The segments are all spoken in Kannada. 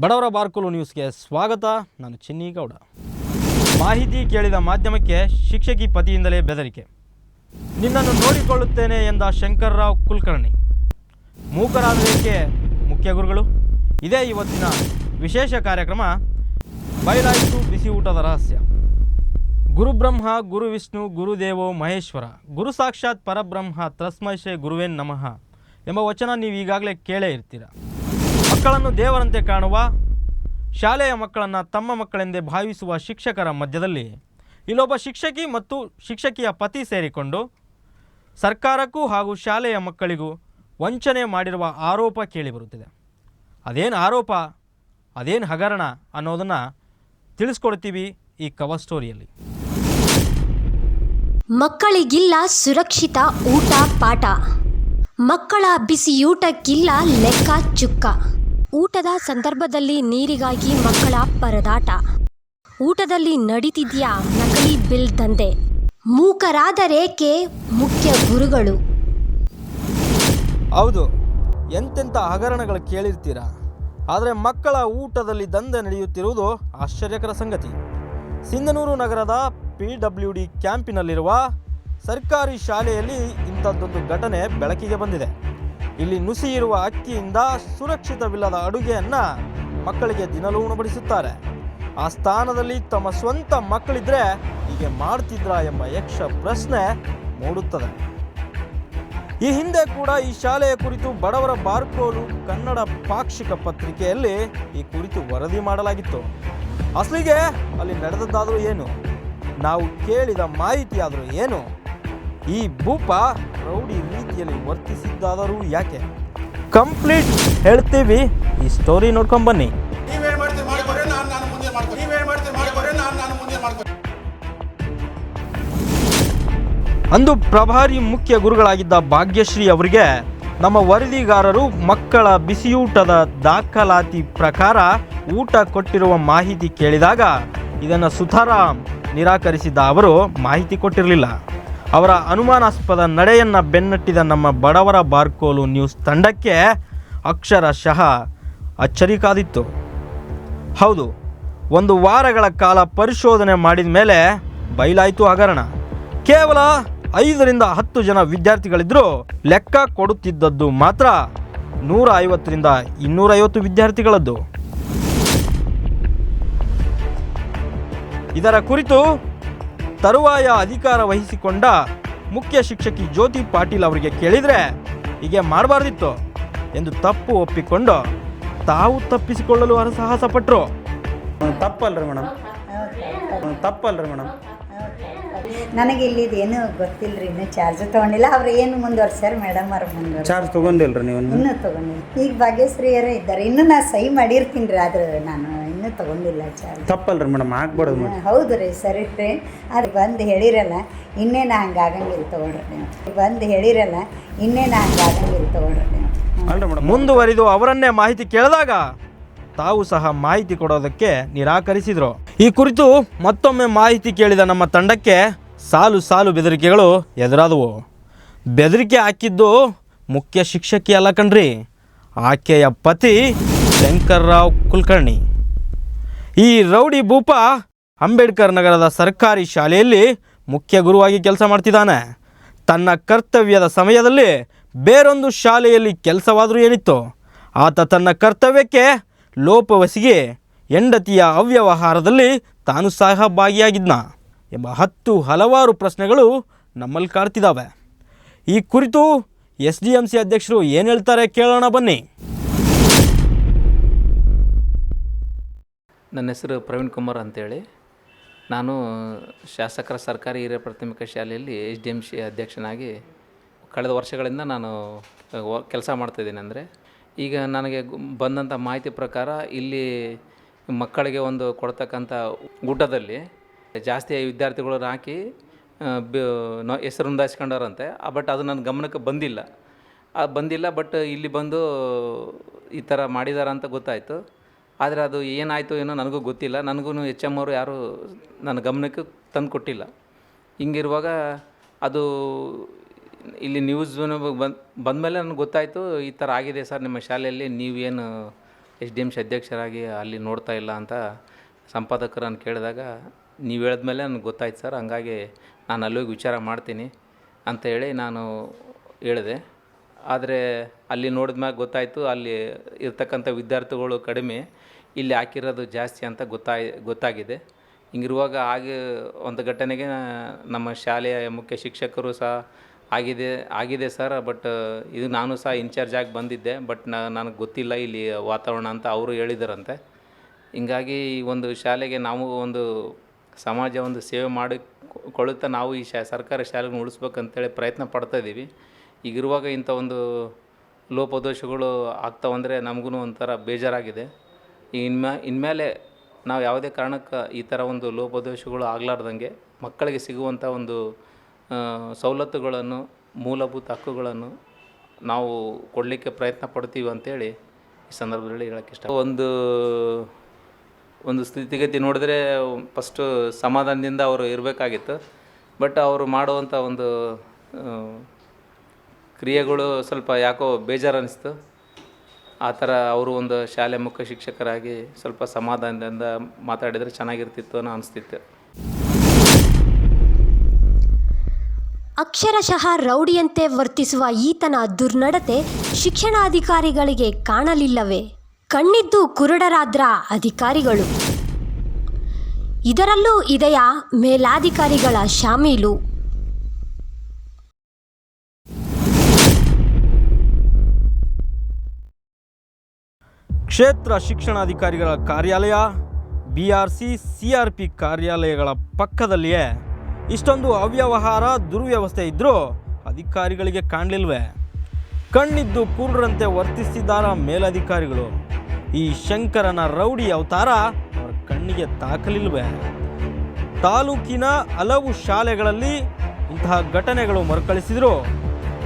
ಬಡವರ ಬಾರ್ಕೋಲು ನ್ಯೂಸ್ಗೆ ಸ್ವಾಗತ. ನಾನು ಚಿನ್ನಿಗೌಡ. ಮಾಹಿತಿ ಕೇಳಿದ ಮಾಧ್ಯಮಕ್ಕೆ ಶಿಕ್ಷಕಿ ಪತಿಯಿಂದಲೇ ಬೆದರಿಕೆ. ನಿನ್ನನ್ನು ನೋಡಿಕೊಳ್ಳುತ್ತೇನೆ ಎಂದ ಶಂಕರ್ರಾವ್ ಕುಲಕರ್ಣಿ. ಮೂಕರಾದಕ್ಕೆ ಮುಖ್ಯ ಗುರುಗಳು, ಇದೇ ಇವತ್ತಿನ ವಿಶೇಷ ಕಾರ್ಯಕ್ರಮ, ಬಯಲಾಯಿತು ಬಿಸಿ ಊಟದ ರಹಸ್ಯ. ಗುರುಬ್ರಹ್ಮ, ಗುರು ವಿಷ್ಣು ಗುರುದೇವೋ ಮಹೇಶ್ವರ, ಗುರು ಸಾಕ್ಷಾತ್ ಪರಬ್ರಹ್ಮ ತಸ್ಮೈಶೇ ಗುರುವೇನ್ ನಮಃ ಎಂಬ ವಚನ ನೀವು ಈಗಾಗಲೇ ಕೇಳೇ ಇರ್ತೀರ? ಮಕ್ಕಳನ್ನು ದೇವರಂತೆ ಕಾಣುವ ಶಾಲೆಯ ಮಕ್ಕಳನ್ನು ತಮ್ಮ ಮಕ್ಕಳೆಂದೇ ಭಾವಿಸುವ ಶಿಕ್ಷಕರ ಮಧ್ಯದಲ್ಲಿ ಇಲ್ಲೊಬ್ಬ ಶಿಕ್ಷಕಿ ಮತ್ತು ಶಿಕ್ಷಕಿಯ ಪತಿ ಸೇರಿಕೊಂಡು ಸರ್ಕಾರಕ್ಕೂ ಹಾಗೂ ಶಾಲೆಯ ಮಕ್ಕಳಿಗೂ ವಂಚನೆ ಮಾಡಿರುವ ಆರೋಪ ಕೇಳಿಬರುತ್ತಿದೆ. ಅದೇನು ಆರೋಪ, ಅದೇನು ಹಗರಣ ಅನ್ನೋದನ್ನು ತಿಳಿಸ್ಕೊಡ್ತೀವಿ ಈ ಕವರ್ ಸ್ಟೋರಿಯಲ್ಲಿ. ಮಕ್ಕಳಿಗಿಲ್ಲ ಸುರಕ್ಷಿತ ಊಟ ಪಾಠ. ಮಕ್ಕಳ ಬಿಸಿಯೂಟಕ್ಕಿಲ್ಲ ಲೆಕ್ಕ ಚುಕ್ಕ. ಊಟದ ಸಂದರ್ಭದಲ್ಲಿ ನೀರಿಗಾಗಿ ಮಕ್ಕಳ ಪರದಾಟ. ಊಟದಲ್ಲಿ ನಡೀತಿದ್ಯಾ ನಕಲಿ ಬಿಲ್ ದಂಧೆ. ಮೂಕರಾದರೇಕೆ ಮುಖ್ಯ ಗುರುಗಳು? ಹೌದು, ಎಂತೆಂಥ ಹಗರಣಗಳು ಕೇಳಿರ್ತೀರ? ಆದರೆ ಮಕ್ಕಳ ಊಟದಲ್ಲಿ ದಂಧೆ ನಡೆಯುತ್ತಿರುವುದು ಆಶ್ಚರ್ಯಕರ ಸಂಗತಿ. ಸಿಂಧನೂರು ನಗರದ ಪಿ ಡಬ್ಲ್ಯೂ ಡಿ ಕ್ಯಾಂಪಿನಲ್ಲಿರುವ ಸರ್ಕಾರಿ ಶಾಲೆಯಲ್ಲಿ ಇಂಥದ್ದೊಂದು ಘಟನೆ ಬೆಳಕಿಗೆ ಬಂದಿದೆ. ಇಲ್ಲಿ ನುಸಿ ಇರುವ ಅಕ್ಕಿಯಿಂದ ಸುರಕ್ಷಿತವಿಲ್ಲದ ಅಡುಗೆಯನ್ನು ಮಕ್ಕಳಿಗೆ ದಿನಲೂ ಉಣಬಡಿಸುತ್ತಾರೆ. ಆ ಸ್ಥಾನದಲ್ಲಿ ತಮ್ಮ ಸ್ವಂತ ಮಕ್ಕಳಿದ್ರೆ ಹೀಗೆ ಮಾಡ್ತಿದ್ರಾ ಎಂಬ ಯಕ್ಷ ಪ್ರಶ್ನೆ ಮೂಡುತ್ತದೆ. ಈ ಹಿಂದೆ ಕೂಡ ಈ ಶಾಲೆಯ ಕುರಿತು ಬಡವರ ಬಾರ್ಕೋಲು ಕನ್ನಡ ಪಾಕ್ಷಿಕ ಪತ್ರಿಕೆಯಲ್ಲಿ ಈ ಕುರಿತು ವರದಿ ಮಾಡಲಾಗಿತ್ತು. ಅಸಲಿಗೆ ಅಲ್ಲಿ ನಡೆದದ್ದಾದರೂ ಏನು? ನಾವು ಕೇಳಿದ ಮಾಹಿತಿ ಆದರೂ ಏನು? ಈ ಭೂಪ ರೌಡಿ ರೀತಿಯಲ್ಲಿ ವರ್ತಿಸಿದ್ದಾದರೂ ಯಾಕೆ? ಕಂಪ್ಲೀಟ್ ಹೇಳ್ತೀವಿ. ಈ ಸ್ಟೋರಿ ನೋಡ್ಕೊಂಡ್ ಬನ್ನಿ. ಅಂದು ಪ್ರಭಾರಿ ಮುಖ್ಯ ಗುರುಗಳಾಗಿದ್ದ ಭಾಗ್ಯಶ್ರೀ ಅವರಿಗೆ ನಮ್ಮ ವರದಿಗಾರರು ಮಕ್ಕಳ ಬಿಸಿಯೂಟದ ದಾಖಲಾತಿ ಪ್ರಕಾರ ಊಟ ಕೊಟ್ಟಿರುವ ಮಾಹಿತಿ ಕೇಳಿದಾಗ ಇದನ್ನು ಸುತಾರಾಮ್ ನಿರಾಕರಿಸಿದ ಅವರು ಮಾಹಿತಿ ಕೊಟ್ಟಿರಲಿಲ್ಲ. ಅವರ ಅನುಮಾನಾಸ್ಪದ ನಡೆಯನ್ನು ಬೆನ್ನಟ್ಟಿದ ನಮ್ಮ ಬಡವರ ಬಾರ್ಕೋಲು ನ್ಯೂಸ್ ತಂಡಕ್ಕೆ ಅಕ್ಷರಶಃ ಅಚ್ಚರಿ ಕಾದಿತ್ತು ಹೌದು, ಒಂದು ವಾರಗಳ ಕಾಲ ಪರಿಶೋಧನೆ ಮಾಡಿದ ಮೇಲೆ ಬಯಲಾಯಿತು ಹಗರಣ. ಕೇವಲ ಐದರಿಂದ ಹತ್ತು ಜನ ವಿದ್ಯಾರ್ಥಿಗಳಿದ್ದರೂ ಲೆಕ್ಕ ಕೊಡುತ್ತಿದ್ದದ್ದು ಮಾತ್ರ ನೂರ ಐವತ್ತರಿಂದ ಇನ್ನೂರೈವತ್ತು ವಿದ್ಯಾರ್ಥಿಗಳದ್ದು. ಇದರ ಕುರಿತು ತರುವಾಯ ಅಧಿಕಾರ ವಹಿಸಿಕೊಂಡ ಮುಖ್ಯ ಶಿಕ್ಷಕಿ ಜ್ಯೋತಿ ಪಾಟೀಲ್ ಅವರಿಗೆ ಕೇಳಿದರೆ ಹೀಗೆ ಮಾಡಬಾರ್ದಿತ್ತು ಎಂದು ತಪ್ಪು ಒಪ್ಪಿಕೊಂಡು ತಾವು ತಪ್ಪಿಸಿಕೊಳ್ಳಲು ಹರಸಾಹಸ ಪಟ್ಟರು ತಪ್ಪಲ್ರಿ ಮೇಡಮ್. ತಪ್ಪಲ್ರಿ ಮೇಡಮ್. ನನಗೆ ಇಲ್ಲಿ ಏನು ಗೊತ್ತಿಲ್ಲ ರೀ ಇನ್ನೂ ಚಾರ್ಜ್ ತೊಗೊಂಡಿಲ್ಲ. ಅವ್ರು ಏನು ಮುಂದುವರ್ಸ್ಯಾರ ಮೇಡಮ್ ಅವ್ರು ಮುಂದುವರ್ಸ ಚಾರ್ಜ್ ತೊಗೊಂಡಿಲ್ರಿ ನೀವು ಇನ್ನು? ಇನ್ನೂ ತೊಗೊಂಡಿಲ್ಲ. ಈಗ ಭಾಗ್ಯಶ್ರೀಯರೇ ಇದ್ದಾರೆ. ಇನ್ನೂ ನಾ ಸಹಿ ಮಾಡಿರ್ತೀನಿ ರೀ ಆದ್ರೆ ನಾನು ಇನ್ನೂ ತೊಗೊಂಡಿಲ್ಲ ಚಾರ್ಜ್. ತಪ್ಪಲ್ರಿ ಮೇಡಮ್ ಆಗ್ಬಾರ್ದು ಮೇಡಮ್. ಹೌದು ರೀ ಸರಿ ರೀ. ಅದು ಬಂದು ಹೇಳಿರಲ್ಲ ಇನ್ನೇನು ಹಂಗೆ ಆಗಂಗಿಲ್ಲ ತೊಗೊಳ್ರಿ ನೀವು. ಬಂದು ಹೇಳಿರಲ್ಲ ಇನ್ನೇನು ಹಂಗೆ ಆಗಂಗಿಲ್ಲ ತೊಗೊಳ್ರಿ ನೀವು. ಅಲ್ರಿ ಮೇಡಮ್. ಮುಂದುವರಿದು ಅವರನ್ನೇ ಮಾಹಿತಿ ಕೇಳಿದಾಗ ತಾವು ಸಹ ಮಾಹಿತಿ ಕೊಡೋದಕ್ಕೆ ನಿರಾಕರಿಸಿದ್ರು. ಈ ಕುರಿತು ಮತ್ತೊಮ್ಮೆ ಮಾಹಿತಿ ಕೇಳಿದ ನಮ್ಮ ತಂಡಕ್ಕೆ ಸಾಲು ಸಾಲು ಬೆದರಿಕೆಗಳು ಎದುರಾದವು. ಬೆದರಿಕೆ ಹಾಕಿದ್ದು ಮುಖ್ಯ ಶಿಕ್ಷಕಿ ಅಲ್ಲ ಕಣ್ರಿ. ಆಕೆಯ ಪತಿ ಶಂಕರ್ರಾವ್ ಕುಲಕರ್ಣಿ. ಈ ರೌಡಿ ಭೂಪ ಅಂಬೇಡ್ಕರ್ ನಗರದ ಸರ್ಕಾರಿ ಶಾಲೆಯಲ್ಲಿ ಮುಖ್ಯ ಗುರುವಾಗಿ ಕೆಲಸ ಮಾಡ್ತಿದ್ದಾನೆ. ತನ್ನ ಕರ್ತವ್ಯದ ಸಮಯದಲ್ಲಿ ಬೇರೊಂದು ಶಾಲೆಯಲ್ಲಿ ಕೆಲಸವಾದರೂ ಏನಿತ್ತು. ಆತ ತನ್ನ ಕರ್ತವ್ಯಕ್ಕೆ ಲೋಪವಸಿಗೆ ಹೆಂಡತಿಯ ಅವ್ಯವಹಾರದಲ್ಲಿ ತಾನು ಸಹ ಭಾಗಿಯಾಗಿದ್ನ ಎಂಬ ಹತ್ತು ಹಲವಾರು ಪ್ರಶ್ನೆಗಳು ನಮ್ಮಲ್ಲಿ ಕಾಡ್ತಿದ್ದಾವೆ ಈ ಕುರಿತು ಎಸ್ ಡಿ ಎಂ ಸಿ ಅಧ್ಯಕ್ಷರು ಏನು ಹೇಳ್ತಾರೆ ಕೇಳೋಣ ಬನ್ನಿ. ನನ್ನ ಹೆಸರು ಪ್ರವೀಣ್ ಕುಮಾರ್ ಅಂತೇಳಿ. ನಾನು ಶಾಸಕರ ಸರ್ಕಾರಿ ಹಿರಿಯ ಪ್ರಾಥಮಿಕ ಶಾಲೆಯಲ್ಲಿ ಎಚ್ ಡಿ ಎಂ ಸಿ ಅಧ್ಯಕ್ಷನಾಗಿ ಕಳೆದ ವರ್ಷಗಳಿಂದ ನಾನು ಕೆಲಸ ಮಾಡ್ತಾಯಿದ್ದೀನಿ ಅಂದರೆ. ಈಗ ನನಗೆ ಬಂದಂಥ ಮಾಹಿತಿ ಪ್ರಕಾರ ಇಲ್ಲಿ ಮಕ್ಕಳಿಗೆ ಒಂದು ಕೊಡ್ತಕ್ಕಂಥ ಊಟದಲ್ಲಿ ಜಾಸ್ತಿ ವಿದ್ಯಾರ್ಥಿಗಳನ್ನ ಹಾಕಿ ಹೆಸರು ನೋಂದಾಯಿಸ್ಕೊಂಡವ್ರಂತೆ. ಬಟ್ ಅದು ನನ್ನ ಗಮನಕ್ಕೆ ಬಂದಿಲ್ಲ. ಬಂದಿಲ್ಲ, ಬಟ್ ಇಲ್ಲಿ ಬಂದು ಈ ಥರ ಮಾಡಿದಾರ ಅಂತ ಗೊತ್ತಾಯಿತು. ಆದರೆ ಅದು ಏನಾಯಿತು ಏನೋ ನನಗೂ ಗೊತ್ತಿಲ್ಲ. ನನಗೂ ಎಚ್ ಎಂ ಅವರು ಯಾರೂ ನನ್ನ ಗಮನಕ್ಕೆ ತಂದು ಕೊಟ್ಟಿಲ್ಲ ಹಿಂಗಿರುವಾಗ ಅದು ಇಲ್ಲಿ ನ್ಯೂಸ್ ಬಂದು, ಬಂದಮೇಲೆ ನನಗೆ ಗೊತ್ತಾಯಿತು ಈ ಥರ ಆಗಿದೆ ಸರ್ ನಿಮ್ಮ ಶಾಲೆಯಲ್ಲಿ. ನೀವೇನು ಎಸ್ ಡಿ ಎಂ ಸಿ ಅಧ್ಯಕ್ಷರಾಗಿ ಅಲ್ಲಿ ನೋಡ್ತಾ ಇಲ್ಲ ಅಂತ ಸಂಪಾದಕರನ್ನು ಕೇಳಿದಾಗ ನೀವು ಹೇಳಿದ್ಮೇಲೆ ನನಗೆ ಗೊತ್ತಾಯ್ತು ಸರ್. ಹಂಗಾಗಿ ನಾನು ಅಲ್ಲೋಗಿ ವಿಚಾರ ಮಾಡ್ತೀನಿ ಅಂತ ಹೇಳಿ ನಾನು ಹೇಳಿದೆ. ಆದರೆ ಅಲ್ಲಿ ನೋಡಿದ್ಮ್ಯಾಗ ಗೊತ್ತಾಯಿತು ಅಲ್ಲಿ ಇರ್ತಕ್ಕಂಥ ವಿದ್ಯಾರ್ಥಿಗಳು ಕಡಿಮೆ ಇಲ್ಲಿ ಹಾಕಿರೋದು ಜಾಸ್ತಿ ಅಂತ ಗೊತ್ತಾಯ್ ಗೊತ್ತಾಗಿದೆ. ಹಿಂಗಿರುವಾಗ ಆಗಿ ಒಂದು ಘಟನೆಗೆ ನಮ್ಮ ಶಾಲೆಯ ಮುಖ್ಯ ಶಿಕ್ಷಕರು ಸಹ ಆಗಿದೆ ಆಗಿದೆ ಸರ್. ಬಟ್ ಇದು ನಾನು ಸಹ ಇನ್ಚಾರ್ಜ್ ಆಗಿ ಬಂದಿದ್ದೆ. ಬಟ್ ನನಗೆ ಗೊತ್ತಿಲ್ಲ ಇಲ್ಲಿ ವಾತಾವರಣ ಅಂತ ಅವರು ಹೇಳಿದರಂತೆ. ಹಿಂಗಾಗಿ ಈ ಒಂದು ಶಾಲೆಗೆ ನಾವು ಒಂದು ಸಮಾಜ ಒಂದು ಸೇವೆ ಮಾಡಿಕೊಳ್ಳುತ್ತಾ ನಾವು ಈ ಶಾ, ಸರ್ಕಾರಿ ಶಾಲೆಗಳನ್ನ ಉಳಿಸ್ಬೇಕಂತೇಳಿ ಪ್ರಯತ್ನ ಪಡ್ತಾ ಇದ್ದೀವಿ. ಈಗಿರುವಾಗ ಇಂಥ ಒಂದು ಲೋಪದೋಷಗಳು ಆಗ್ತಾವಂದರೆ ನಮಗೂ ಒಂಥರ ಬೇಜಾರಾಗಿದೆ. ಇನ್ಮ್ಯಾ ಇನ್ಮೇಲೆ ನಾವು ಯಾವುದೇ ಕಾರಣಕ್ಕೆ ಈ ಥರ ಒಂದು ಲೋಪದೋಷಗಳು ಆಗಲಾರ್ದಂಗೆ ಮಕ್ಕಳಿಗೆ ಸಿಗುವಂಥ ಒಂದು ಸವಲತ್ತುಗಳನ್ನು, ಮೂಲಭೂತ ಹಕ್ಕುಗಳನ್ನು ನಾವು ಕೊಡಲಿಕ್ಕೆ ಪ್ರಯತ್ನ ಪಡ್ತೀವಿ ಅಂತೇಳಿ ಈ ಸಂದರ್ಭದಲ್ಲಿ ಹೇಳೋಕ್ಕೆ ಇಷ್ಟ ಒಂದು ಒಂದು ಸ್ಥಿತಿಗತಿ ನೋಡಿದ್ರೆ ಫಸ್ಟು ಸಮಾಧಾನದಿಂದ ಅವರು ಇರಬೇಕಾಗಿತ್ತು. ಬಟ್ ಅವರು ಮಾಡುವಂಥ ಒಂದು ಕ್ರಿಯೆಗಳು ಸ್ವಲ್ಪ ಯಾಕೋ ಬೇಜಾರು ಅನ್ನಿಸ್ತು ಆ ಥರ ಅವರು ಒಂದು ಶಾಲೆ ಮುಖ್ಯ ಶಿಕ್ಷಕರಾಗಿ ಸ್ವಲ್ಪ ಸಮಾಧಾನದಿಂದ ಮಾತಾಡಿದರೆ ಚೆನ್ನಾಗಿರ್ತಿತ್ತು ಅನ್ನೋ ಅನಿಸ್ತಿತ್ತು. ಅಕ್ಷರಶಃ ರೌಡಿಯಂತೆ ವರ್ತಿಸುವ ಈತನ ದುರ್ನಡತೆ ಶಿಕ್ಷಣಾಧಿಕಾರಿಗಳಿಗೆ ಕಾಣಲಿಲ್ಲವೇ? ಕಣ್ಣಿದ್ದು ಕುರುಡರಾದ್ರ ಅಧಿಕಾರಿಗಳು? ಇದರಲ್ಲೂ ಇದೆಯಾ ಮೇಲಾಧಿಕಾರಿಗಳ ಶಾಮೀಲು? ಕ್ಷೇತ್ರ ಶಿಕ್ಷಣಾಧಿಕಾರಿಗಳ ಕಾರ್ಯಾಲಯ B R C C R P ಕಾರ್ಯಾಲಯಗಳ ಪಕ್ಕದಲ್ಲಿಯೇ ಇಷ್ಟೊಂದು ಅವ್ಯವಹಾರ, ದುರ್ವ್ಯವಸ್ಥೆ ಇದ್ದರೂ ಅಧಿಕಾರಿಗಳಿಗೆ ಕಾಣಲಿಲ್ವೇ? ಕಣ್ಣಿದ್ದು ಕುರುಡರಂತೆ ವರ್ತಿಸಿದ್ದಾರ ಮೇಲಧಿಕಾರಿಗಳು? ಈ ಶಂಕರನ ರೌಡಿ ಅವತಾರ ಅವರ ಕಣ್ಣಿಗೆ ತಾಕಲಿಲ್ವೆ? ತಾಲೂಕಿನ ಹಲವು ಶಾಲೆಗಳಲ್ಲಿ ಇಂತಹ ಘಟನೆಗಳು ಮರುಕಳಿಸಿದರೂ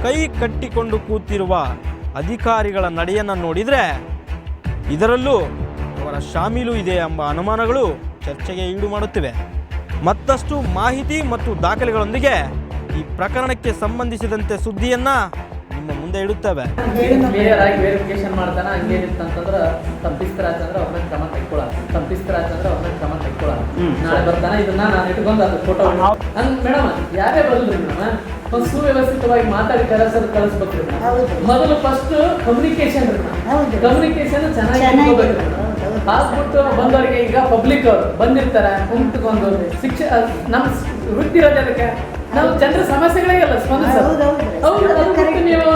ಕೈ ಕಟ್ಟಿಕೊಂಡು ಕೂತಿರುವ ಅಧಿಕಾರಿಗಳ ನಡೆಯನ್ನು ನೋಡಿದರೆ ಇದರಲ್ಲೂ ಅವರ ಶಾಮೀಲು ಇದೆ ಎಂಬ ಅನುಮಾನಗಳು ಚರ್ಚೆಗೆ ಈಡು ಮಾಡುತ್ತಿವೆ. ಮತ್ತಷ್ಟು ಮಾಹಿತಿ ಮತ್ತು ದಾಖಲೆಗಳೊಂದಿಗೆ ಈ ಪ್ರಕರಣಕ್ಕೆ ಸಂಬಂಧಿಸಿದಂತೆ ಸುದ್ದಿಯನ್ನ ನಿಮ್ಮ ಮುಂದೆ ಇಡುತ್ತೇವೆ. ವೆರಿಫಿಕೇಶನ್ ಮಾಡ್ತಾನ ಹಂಗೇನಿತ್ತಂತಂದ್ರ ತಪ್ಪಿಸ್ತಾರಾತಂದ್ರ ಅವ್ರ ಮೇಲೆ ಕ್ರಮ ತೆಕ್ಕೊಳ ತಪ್ಪಿಸ್ತಾರಾತಂದ್ರ ಅವ್ರ ಮೇಲೆ ಕ್ರಮ ತೆಕ್ಕೊಳ. ನಾಳೆ ಬರ್ತಾನೆ ಇದನ್ನ ನಾನು ಇಟ್ಕೊಂಡು ಅದು ಫೋಟೋ ಮೇಡಮ್ ಯಾರೇ ಬರಲ್ರಿ ಮೇಡಮ್ ಸುವ್ಯವಸ್ಥಿತವಾಗಿ ಮಾತಾಡಿ ಕಲಸಲು ಕಲಿಸ್ಬೇಕು. ಮೊದಲು ಫಸ್ಟ್ ಕಮ್ಯುನಿಕೇಶನ್. ಕಮ್ಯುನಿಕೇಶನ್ ಚೆನ್ನಾಗಿ. ಹಾಕ್ಬಿಟ್ಟು ಬಂದವರಿಗೆ ಈಗ ಪಬ್ಲಿಕ್ ಅವರು ಬಂದಿರ್ತಾರೆ ಕುಂತ್ಕೊಂಡು ಶಿಕ್ಷೆ ನಮ್ಮ ವೃತ್ತಿ ಇರೋದಕ್ಕೆ ನಾವು ಜನರ ಸಮಸ್ಯೆಗಳಿಗೆಲ್ಲ ಸ್ಪಂದಿಸೋದು. ನೀವು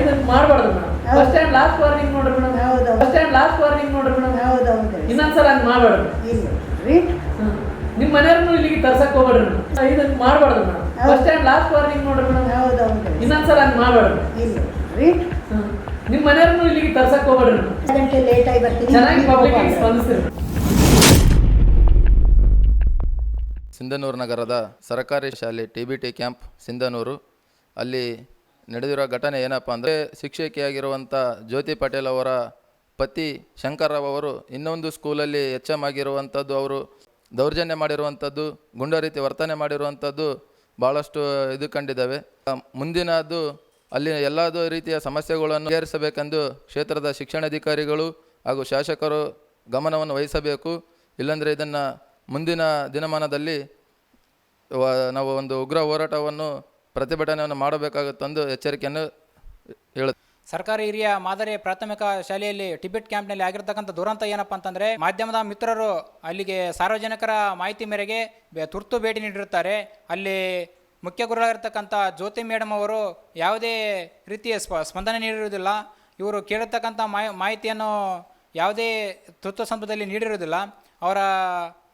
ಇದನ್ನ ಮಾಡಬಾರ್ದು madam. First stand last warning ನೋಡ್ರಿ ಮೇಡಮ್. ಫಸ್ಟ್ ಲಾಸ್ಟ್ ವಾರ್ನಿಂಗ್ ನೋಡ್ರಿ ಮೇಡಮ್. ಇನ್ನೊಂದ್ಸಲ ಹಂಗ್ ಮಾಡಬಾರ್ದು. ನಿಮ್ಮ ಮನೆಯವ್ರನ್ನೂ ಇಲ್ಲಿಗೆ ತರ್ಸಕ್ ಹೋಗ್ಬೇಡ್ರಿ ಇದನ್ನ ಮಾಡಬಾರ್ದು madam. First time last warning ನೋಡ್ರಿ ಮೇಡಮ್. ಹೌದು ಹೌದು. ಇನ್ನೊಂದ್ಸಲ ಹಂಗ್ ಮಾಡಬಾರ್ದು ಇಲ್ಲ ರೀ. ನಿಮ್ಮ ಮನೆಯವ್ರನ್ನು ಇಲ್ಲಿಗೆ ತರ್ಸಕ್ ಹೋಗ್ಬೇಡ್ರಿ ಗಂಟೆ ಲೇಟ್ ಆಗಿ ಬರ್ತೀನಿ. ಚೆನ್ನಾಗಿ ಪಬ್ಲಿಕ್. ಸ್ಪಂದಿಸ್ತೀರಿ ಸಿಂಧನೂರು ನಗರದ ಸರ್ಕಾರಿ ಶಾಲೆ T B T camp Sindhanur. ಅಲ್ಲಿ ನಡೆದಿರೋ ಘಟನೆ ಏನಪ್ಪ ಅಂದರೆ ಶಿಕ್ಷಕಿಯಾಗಿರುವಂಥ ಜ್ಯೋತಿ ಪಟೇಲ್ ಅವರ ಪತಿ ಶಂಕರ್ರಾವ್ ಅವರು ಇನ್ನೊಂದು ಸ್ಕೂಲಲ್ಲಿ ಎಚ್ ಎಂ ಆಗಿರುವಂಥದ್ದು ಅವರು ದೌರ್ಜನ್ಯ ಮಾಡಿರುವಂಥದ್ದು ಗುಂಡ ರೀತಿ ವರ್ತನೆ ಮಾಡಿರುವಂಥದ್ದು ಭಾಳಷ್ಟು ಇದು ಕಂಡಿದ್ದಾವೆ. ಮುಂದಿನದು ಅಲ್ಲಿ ಎಲ್ಲದೂ ರೀತಿಯ ಸಮಸ್ಯೆಗಳನ್ನು ಬಗೆಹರಿಸಬೇಕೆಂದು ಕ್ಷೇತ್ರದ ಶಿಕ್ಷಣಾಧಿಕಾರಿಗಳು ಹಾಗೂ ಶಾಸಕರು ಗಮನವನ್ನು ವಹಿಸಬೇಕು. ಇಲ್ಲಾಂದರೆ ಇದನ್ನು ಮುಂದಿನ ದಿನಮಾನದಲ್ಲಿ ನಾವು ಒಂದು ಉಗ್ರ ಹೋರಾಟವನ್ನು ಪ್ರತಿಭಟನೆಯನ್ನು ಮಾಡಬೇಕಾಗುತ್ತಂದು ಎಚ್ಚರಿಕೆಯನ್ನು ಹೇಳ ಸರ್ಕಾರಿ ಹಿರಿಯ ಮಾದರಿ ಪ್ರಾಥಮಿಕ ಶಾಲೆಯಲ್ಲಿ ಟಿಬೆಟ್ ಕ್ಯಾಂಪ್ನಲ್ಲಿ ಆಗಿರ್ತಕ್ಕಂಥ ದುರಂತ ಏನಪ್ಪ ಅಂತಂದರೆ ಮಾಧ್ಯಮದ ಮಿತ್ರರು ಅಲ್ಲಿಗೆ ಸಾರ್ವಜನಿಕರ ಮಾಹಿತಿ ಮೇರೆಗೆ ತುರ್ತು ಭೇಟಿ ನೀಡಿರುತ್ತಾರೆ. ಅಲ್ಲಿ ಮುಖ್ಯ ಗುರುಗಳಾಗಿರ್ತಕ್ಕಂಥ ಜ್ಯೋತಿ ಮೇಡಮ್ ಅವರು ಯಾವುದೇ ರೀತಿಯ ಸ್ಪ ಸ್ಪಂದನೆ ನೀಡಿರುವುದಿಲ್ಲ. ಇವರು ಕೇಳಿರ್ತಕ್ಕಂಥ ಮಾಹಿ ಮಾಹಿತಿಯನ್ನು ಯಾವುದೇ ತುರ್ತು ಸಂದರ್ಭದಲ್ಲಿ ನೀಡಿರುವುದಿಲ್ಲ. ಅವರ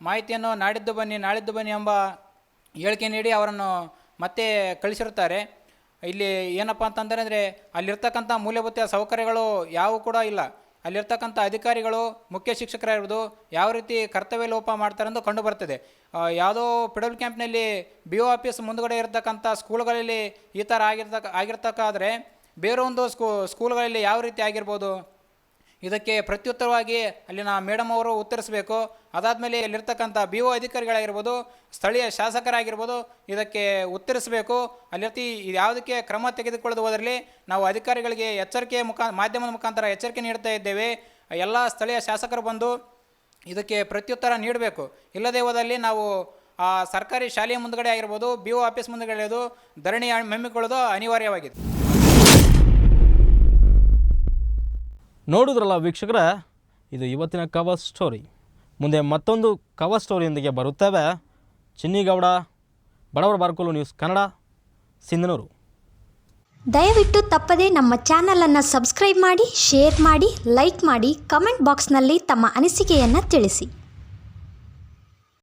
ಮಾಹಿತಿಯನ್ನು ನಾಡಿದ್ದು ಬನ್ನಿ, ನಾಳಿದ್ದು ಬನ್ನಿ ಎಂಬ ಹೇಳಿಕೆ ನೀಡಿ ಅವರನ್ನು ಮತ್ತೆ ಕಳಿಸಿರುತ್ತಾರೆ. ಇಲ್ಲಿ ಏನಪ್ಪ ಅಂತಂದರೆ ಅಂದರೆ ಅಲ್ಲಿರ್ತಕ್ಕಂಥ ಮೂಲಭೂತ ಸೌಕರ್ಯಗಳು ಯಾವೂ ಕೂಡ ಇಲ್ಲ. ಅಲ್ಲಿರ್ತಕ್ಕಂಥ ಅಧಿಕಾರಿಗಳು, ಮುಖ್ಯ ಶಿಕ್ಷಕರಾಗಿರ್ಬೋದು ಯಾವ ರೀತಿ ಕರ್ತವ್ಯ ಲೋಪ ಮಾಡ್ತಾರೆ ಕಂಡುಬರ್ತದೆ ಕಂಡು ಬರ್ತದೆ. ಯಾವುದೋ ಪಿಡಬ್ಲ್ಯೂ ಕ್ಯಾಂಪ್ನಲ್ಲಿ ಬಿ ಒ ಆಫೀಸ್ ಮುಂದುಗಡೆ ಇರತಕ್ಕಂಥ ಸ್ಕೂಲ್ಗಳಲ್ಲಿ ಈ ಥರ ಆಗಿರ್ತಕ್ಕ ಆಗಿರ್ತಕ್ಕಾದರೆ ಬೇರೊಂದು ಸ್ಕೂ, ಸ್ಕೂಲ್ಗಳಲ್ಲಿ ಯಾವ ರೀತಿ ಆಗಿರ್ಬೋದು? ಇದಕ್ಕೆ ಪ್ರತ್ಯುತ್ತರವಾಗಿ ಅಲ್ಲಿನ ಮೇಡಮ್ ಅವರು ಉತ್ತರಿಸಬೇಕು. ಅದಾದಮೇಲೆ ಅಲ್ಲಿರ್ತಕ್ಕಂಥ ಬಿ ಒ ಅಧಿಕಾರಿಗಳಾಗಿರ್ಬೋದು, ಸ್ಥಳೀಯ ಶಾಸಕರಾಗಿರ್ಬೋದು, ಇದಕ್ಕೆ ಉತ್ತರಿಸಬೇಕು. ಅಲ್ಲಿರ್ತಿ ಯಾವುದಕ್ಕೆ ಕ್ರಮ ತೆಗೆದುಕೊಳ್ಳದೆ ಹೋದರಲ್ಲಿ ನಾವು ಅಧಿಕಾರಿಗಳಿಗೆ ಎಚ್ಚರಿಕೆ ಮುಖಾ, ಮಾಧ್ಯಮದ ಮುಖಾಂತರ ಎಚ್ಚರಿಕೆ ನೀಡ್ತಾ ಇದ್ದೇವೆ. ಎಲ್ಲ ಸ್ಥಳೀಯ ಶಾಸಕರು ಬಂದು ಇದಕ್ಕೆ ಪ್ರತ್ಯುತ್ತರ ನೀಡಬೇಕು. ಇಲ್ಲದೇ ಹೋದಲ್ಲಿ ನಾವು ಆ ಸರ್ಕಾರಿ ಶಾಲೆಯ ಮುಂದಗಡೆ ಆಗಿರ್ಬೋದು ಬಿ ಒ ಆಫೀಸ್ ಮುಂದಗಡೆ ಧರಣಿ ಹಮ್ಮಿಕೊಳ್ಳೋದು ಅನಿವಾರ್ಯವಾಗಿದೆ. ನೋಡಿದ್ರಲ್ಲ ವೀಕ್ಷಕರ? ಇದು ಇವತ್ತಿನ ಕವರ್ ಸ್ಟೋರಿ ಮುಂದೆ ಮತ್ತೊಂದು ಕವರ್ ಸ್ಟೋರಿಯೊಂದಿಗೆ ಬರುತ್ತೇವೆ. ಚಿನ್ನಿಗೌಡ, ಬಡವರ ಬಾರ್ಕೋಲು ನ್ಯೂಸ್ ಕನ್ನಡ, ಸಿಂಧನೂರು. ದಯವಿಟ್ಟು ತಪ್ಪದೇ ನಮ್ಮ ಚಾನಲನ್ನು ಸಬ್ಸ್ಕ್ರೈಬ್ ಮಾಡಿ ಶೇರ್ ಮಾಡಿ ಲೈಕ್ ಮಾಡಿ ಕಮೆಂಟ್ ಬಾಕ್ಸ್ನಲ್ಲಿ ತಮ್ಮ ಅನಿಸಿಕೆಯನ್ನು ತಿಳಿಸಿ.